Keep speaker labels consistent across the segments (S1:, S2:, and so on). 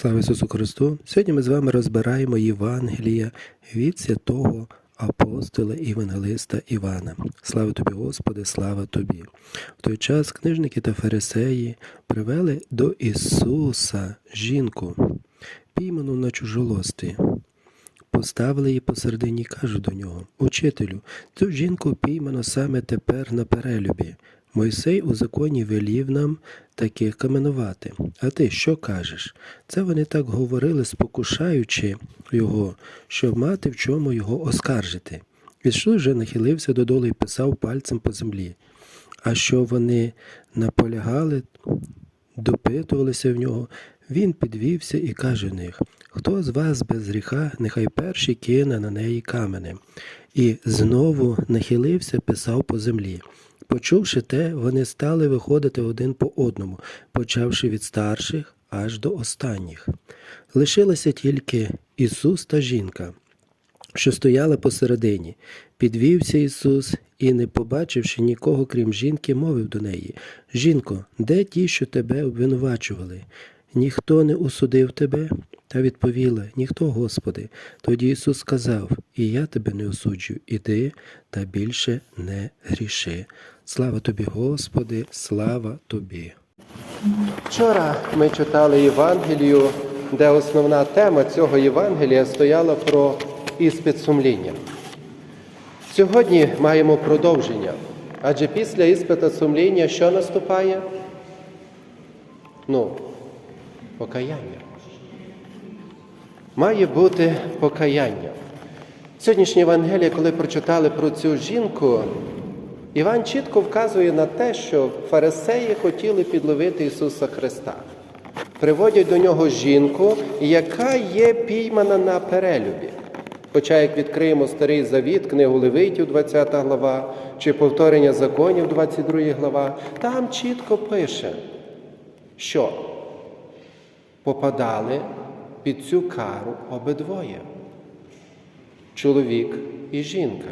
S1: Слава Ісусу Христу! Сьогодні ми з вами розбираємо Євангелія від святого апостола і евангелиста Івана. Слава тобі, Господи, слава тобі! В той час книжники та фарисеї привели до Ісуса жінку, пійману на чужолостві. Поставили її посередині і кажуть до нього: Учителю, цю жінку піймано саме тепер на перелюбі. Мойсей у законі велів нам таких каменувати. А ти що кажеш? Це вони так говорили, спокушаючи його, щоб мати в чому його оскаржити. Ісус же нахилився додолу і писав пальцем по землі. А що вони наполягали, допитувалися в нього, він підвівся і каже в них: Хто з вас без гріха, нехай перший кине на неї каменем. І знову нахилився, писав по землі. Почувши те, вони стали виходити один по одному, почавши від старших аж до останніх. Лишилася тільки Ісус та жінка, що стояла посередині. Підвівся Ісус і, не побачивши нікого, крім жінки, мовив до неї: Жінко, де ті, що тебе обвинувачували? Ніхто не осудив тебе? Та відповіла Ніхто, Господи. Тоді Ісус сказав: І я тебе не осуджую, іди та більше не гріши. Слава тобі, Господи, слава тобі.
S2: Вчора ми читали Євангелію, де основна тема цього Євангелія стояла про іспит сумління. Сьогодні маємо продовження. Адже після іспита сумління що наступає? Ну, покаяння. Має бути покаяння. Сьогоднішнє Євангеліє, коли прочитали про цю жінку, Іван чітко вказує на те, що фарисеї хотіли підловити Ісуса Христа. Приводять до нього жінку, яка є піймана на перелюбі. Хоча, як відкриємо старий завіт, книгу Левитів, 20 глава, чи повторення законів, 22 глава, там чітко пише, що попадали під цю кару обидвоє чоловік і жінка.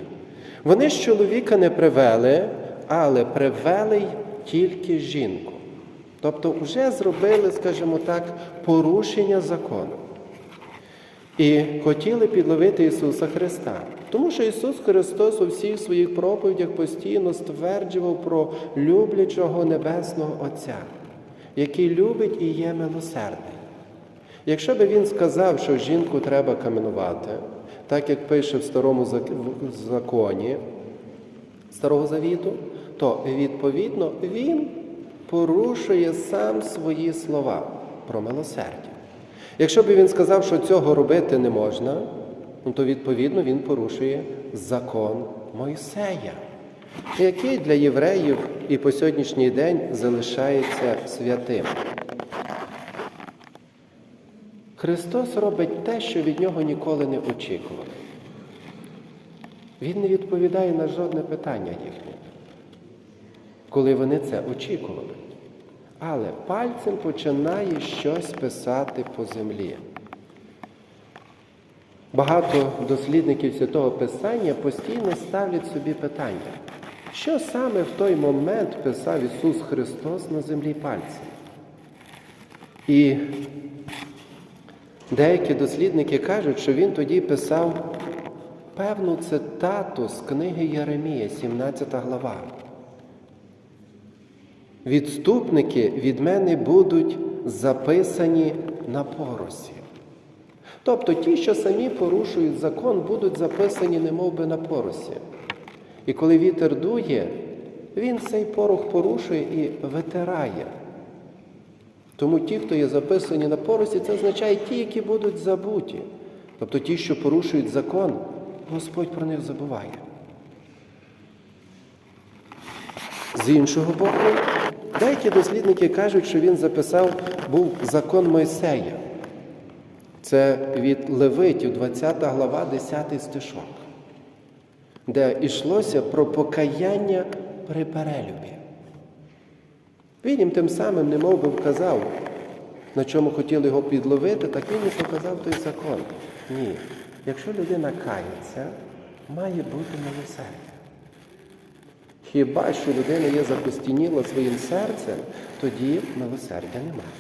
S2: Вони ж чоловіка не привели, але привели й тільки жінку. Тобто вже зробили, скажімо так, порушення закону. І хотіли підловити Ісуса Христа. Тому що Ісус Христос у всіх своїх проповідях постійно стверджував про люблячого Небесного Отця, який любить і є милосердний. Якщо би він сказав, що жінку треба каменувати, так як пише в старому законі Старого Завіту, то відповідно він порушує сам свої слова про милосердя. Якщо б він сказав, що цього робити не можна, ну, то відповідно він порушує закон Мойсея, який для євреїв і по сьогоднішній день залишається святим. Христос робить те, що від нього ніколи не очікували. Він не відповідає на жодне питання їхнє, коли вони це очікували. Але пальцем починає щось писати по землі. Багато дослідників Святого Писання постійно ставлять собі питання, що саме в той момент писав Ісус Христос на землі пальцем. І Деякі дослідники кажуть, що він тоді писав певну цитату з книги Єремія, 17 глава. Відступники від мене будуть записані на поросі. Тобто ті, що самі порушують закон, будуть записані немов би на поросі. І коли вітер дує, він цей порох порушує і витирає. Тому ті, хто є записані на поросі, це означає ті, які будуть забуті. Тобто ті, що порушують закон, Господь про них забуває. З іншого боку, деякі дослідники кажуть, що він записав був закон Мойсея. Це від Левитів, 20 глава, 10 стишок, де йшлося про покаяння при перелюбі. Він їм тим самим не мов би вказав, на чому хотіли його підловити, так він і показав той закон. Ні. Якщо людина кається, має бути милосердя. Хіба що людина є закостініла своїм серцем, тоді милосердя немає.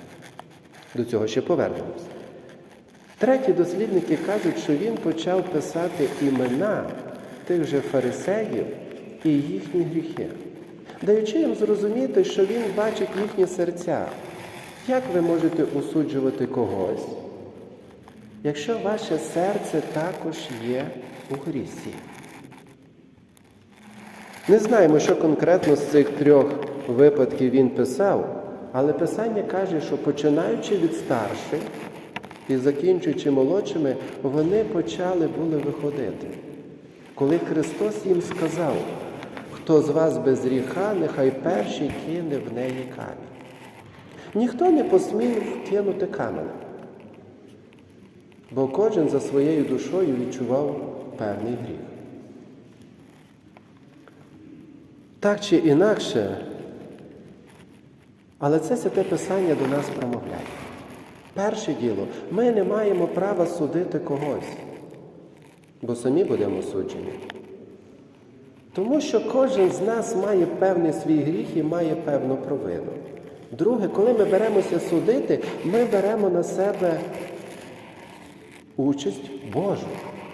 S2: До цього ще повернемося. Треті дослідники кажуть, що він почав писати імена тих же фарисеїв і їхні гріхи, даючи їм зрозуміти, що він бачить їхні серця. Як ви можете осуджувати когось, якщо ваше серце також є у грісі? Не знаємо, що конкретно з цих трьох випадків він писав, але Писання каже, що починаючи від старших і закінчуючи молодшими, вони почали були виходити. Коли Христос їм сказав, хто з вас без гріха, нехай перший кине в неї камінь. Ніхто не посмів кинути каменем, бо кожен за своєю душою відчував певний гріх. Так чи інакше, але це святе Писання до нас промовляє. Перше діло, ми не маємо права судити когось, бо самі будемо суджені. Тому що кожен з нас має певний свій гріх і має певну провину. Друге, коли ми беремося судити, ми беремо на себе участь Божу.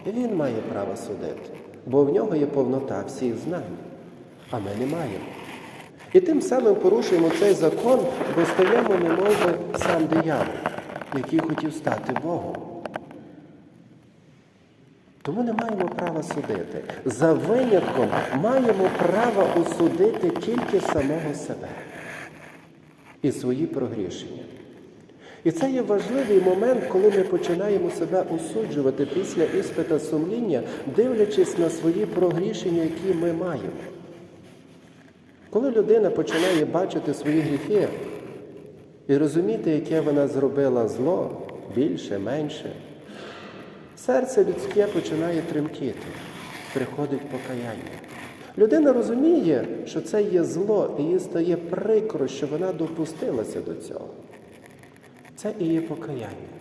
S2: І Він має право судити, бо в нього є повнота всіх знань, а ми не маємо. І тим самим порушуємо цей закон, бо стаємо немов би сам диявол, який хотів стати Богом. Тому не маємо права судити. За винятком маємо право осудити тільки самого себе і свої прогрішення. І це є важливий момент, коли ми починаємо себе осуджувати після іспита сумління, дивлячись на свої прогрішення, які ми маємо. Коли людина починає бачити свої гріхи і розуміти, яке вона зробила зло, більше, менше, серце людське починає тремтіти, приходить покаяння. Людина розуміє, що це є зло, і їй стає прикро, що вона допустилася до цього. Це і є покаяння.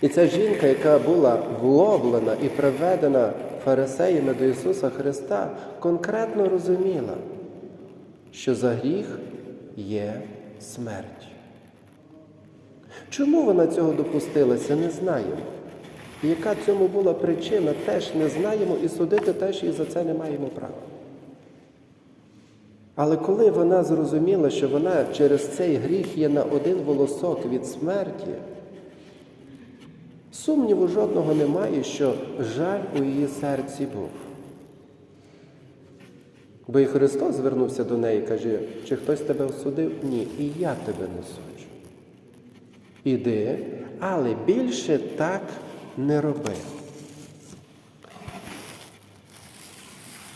S2: І ця жінка, яка була вловлена і приведена фарисеями до Ісуса Христа, конкретно розуміла, що за гріх є смерть. Чому вона цього допустилася, не знаємо. І яка цьому була причина, теж не знаємо, і судити теж і за це не маємо права. Але коли вона зрозуміла, що вона через цей гріх є на один волосок від смерті, сумніву жодного немає, що жаль у її серці був. Бо і Христос звернувся до неї і каже, чи хтось тебе осудив? Ні, і я тебе не суджу. Іди, але більше так не роби.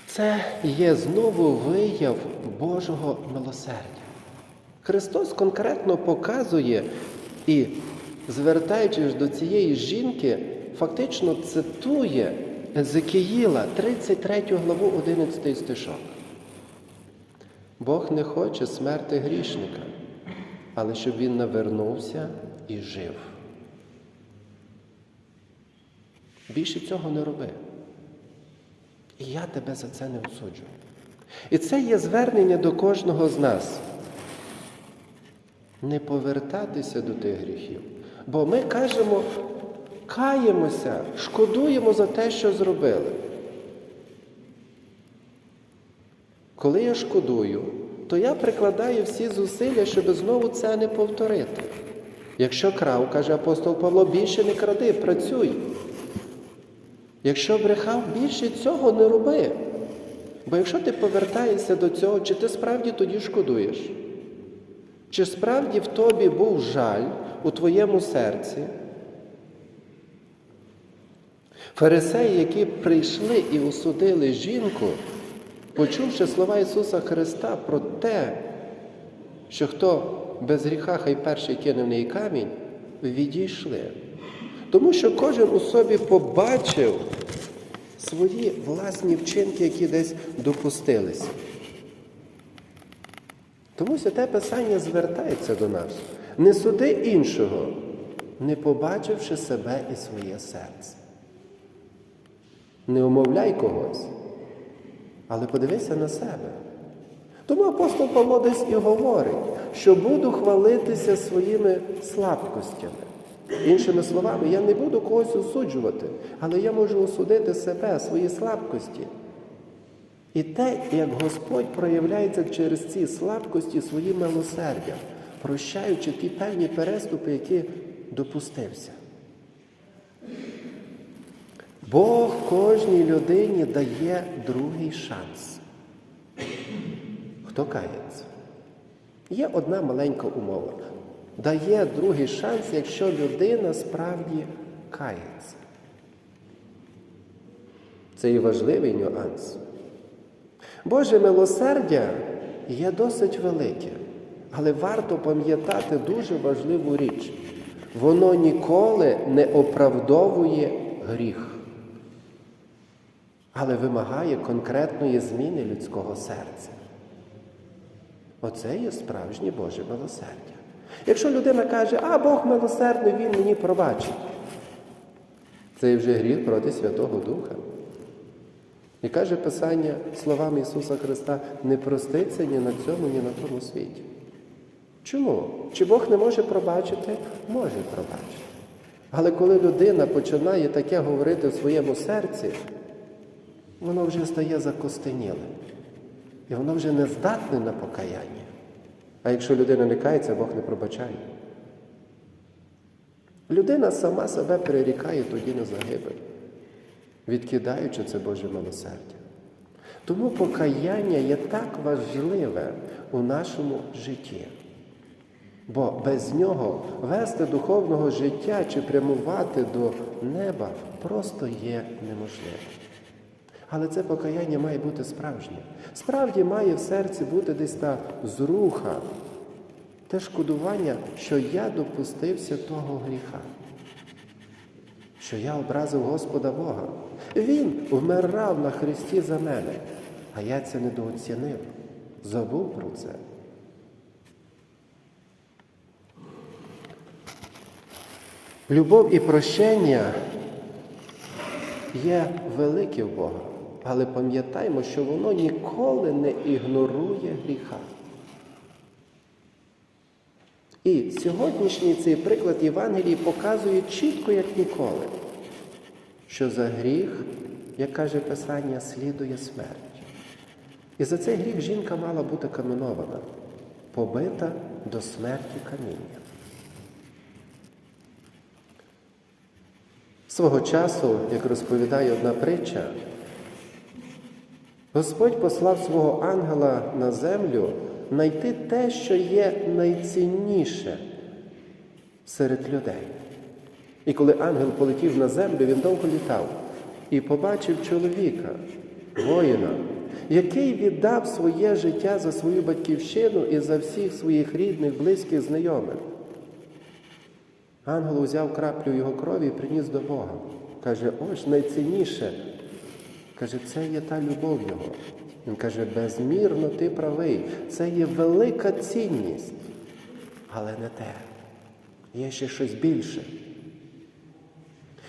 S2: Це є знову вияв Божого милосердя. Христос конкретно показує і, звертаючись до цієї жінки, фактично цитує Езекіїла, 33 главу 11 стишок. Бог не хоче смерти грішника, але щоб він навернувся і жив. Більше цього не роби. І я тебе за це не осуджую. І це є звернення до кожного з нас. Не повертатися до тих гріхів. Бо ми кажемо, каємося, шкодуємо за те, що зробили. Коли я шкодую, то я прикладаю всі зусилля, щоб знову це не повторити. Якщо крав, каже апостол Павло, більше не кради, працюй. Якщо брехав, більше цього не роби. Бо якщо ти повертаєшся до цього, чи ти справді тоді шкодуєш? Чи справді в тобі був жаль у твоєму серці? Фарисеї, які прийшли і осудили жінку, почувши слова Ісуса Христа про те, що хто без гріха, хай перший кине в неї камінь, відійшли. Тому що кожен у собі побачив свої власні вчинки, які десь допустилися. Тому святе Писання звертається до нас. Не суди іншого, не побачивши себе і своє серце. Не умовляй когось, але подивися на себе. Тому апостол Павло десь і говорить, що буду хвалитися своїми слабкостями. Іншими словами, я не буду когось осуджувати, але я можу осудити себе, свої слабкості. І те, як Господь проявляється через ці слабкості своїм милосердям, прощаючи ті певні переступи, які допустився. Бог кожній людині дає другий шанс. Хто кається? Є одна маленька умова. Дає другий шанс, якщо людина справді кається. Це і важливий нюанс. Боже милосердя є досить велике, але варто пам'ятати дуже важливу річ. Воно ніколи не оправдовує гріх, але вимагає конкретної зміни людського серця. Оце є справжнє Боже милосердя. Якщо людина каже, а Бог милосердний, Він мені пробачить, це вже гріх проти Святого Духа. І каже Писання словами Ісуса Христа, не проститься ні на цьому, ні на тому світі. Чому? Чи Бог не може пробачити? Може пробачити. Але коли людина починає таке говорити в своєму серці, воно вже стає закостенілим. І воно вже не здатне на покаяння. А якщо людина не кається, Бог не пробачає. Людина сама себе перерікає тоді на загибель, відкидаючи це Боже милосердя. Тому покаяння є так важливе у нашому житті. Бо без нього вести духовного життя чи прямувати до неба просто є неможливо. Але це покаяння має бути справжнє. Справді має в серці бути десь та зруха, те шкодування, що я допустився того гріха, що я образив Господа Бога. Він вмирав на Христі за мене, а я це недооцінив, забув про це. Любов і прощення є велике в Бога, але пам'ятаймо, що воно ніколи не ігнорує гріха. І сьогоднішній цей приклад Євангелії показує чітко, як ніколи, що за гріх, як каже Писання, слідує смерть. І за цей гріх жінка мала бути каменована, побита до смерті каміння. Свого часу, як розповідає одна притча, Господь послав свого ангела на землю знайти те, що є найцінніше серед людей. І коли ангел полетів на землю, він довго літав і побачив чоловіка, воїна, який віддав своє життя за свою батьківщину і за всіх своїх рідних, близьких, знайомих. Ангел узяв краплю його крові і приніс до Бога. Каже, ось найцінніше. Каже, це є та любов Його. Він каже, безмірно ти правий. Це є велика цінність. Але не те. Є ще щось більше.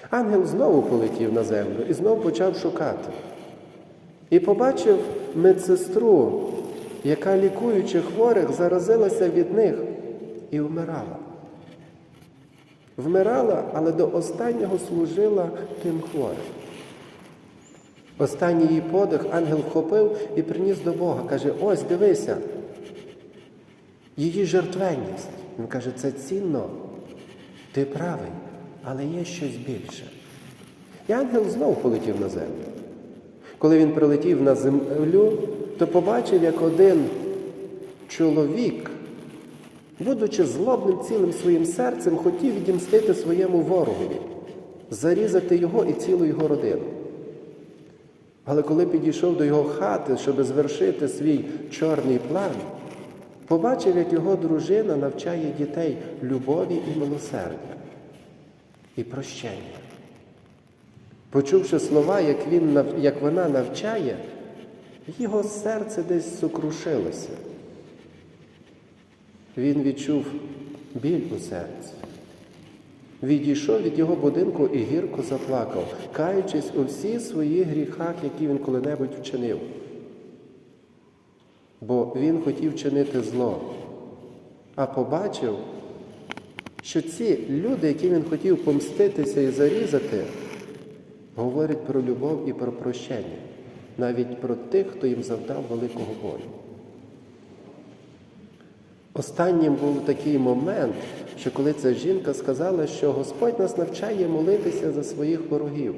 S2: Ангел знову полетів на землю і знову почав шукати. І побачив медсестру, яка, лікуючи хворих, заразилася від них і вмирала. Вмирала, але до останнього служила тим хворим. Останній її подих ангел вхопив і приніс до Бога. Каже, ось дивися, її жертвенність. Він каже, це цінно, ти правий, але є щось більше. І ангел знову полетів на землю. Коли він прилетів на землю, то побачив, як один чоловік, будучи злобним цілим своїм серцем, хотів відімстити своєму ворогові, зарізати його і цілу його родину. Але коли підійшов до його хати, щоб звершити свій чорний план, побачив, як його дружина навчає дітей любові і милосердя і прощення. Почувши слова, як, він, як вона навчає, його серце десь сокрушилося. Він відчув біль у серці. Відійшов від його будинку і гірко заплакав, каючись у всіх своїх гріхах, які він коли-небудь вчинив. Бо він хотів чинити зло, а побачив, що ці люди, які він хотів помститися і зарізати, говорять про любов і про прощення, навіть про тих, хто їм завдав великого болю. Останнім був такий момент, що коли ця жінка сказала, що Господь нас навчає молитися за своїх ворогів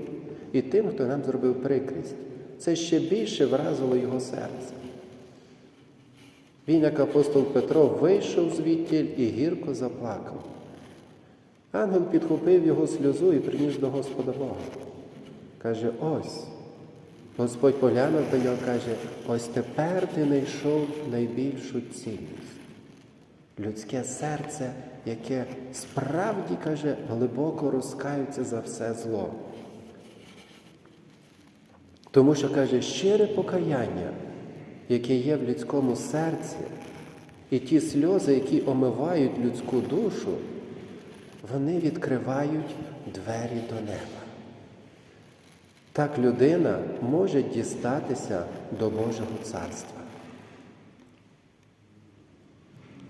S2: і тим, хто нам зробив прикрість. Це ще більше вразило його серце. Він, як апостол Петро, вийшов звідтіль і гірко заплакав. Ангел підхопив його сльозу і приніс до Господа Бога. Каже, ось. Господь поглянув до нього, каже, ось тепер ти знайшов найбільшу цінність. Людське серце, яке справді, каже, глибоко розкаються за все зло. Тому що, каже, щире покаяння, яке є в людському серці, і ті сльози, які омивають людську душу, вони відкривають двері до неба. Так людина може дістатися до Божого царства.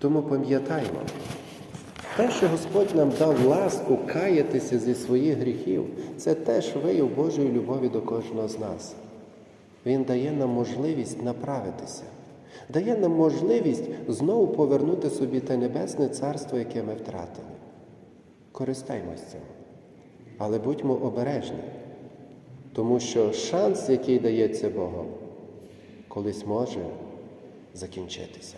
S2: Тому пам'ятаймо, те, що Господь нам дав ласку каятися зі своїх гріхів, це теж вияв Божої любові до кожного з нас. Він дає нам можливість направитися, дає нам можливість знову повернути собі те небесне царство, яке ми втратили. Користаймось цим, але будьмо обережні, тому що шанс, який дається Богом, колись може закінчитися.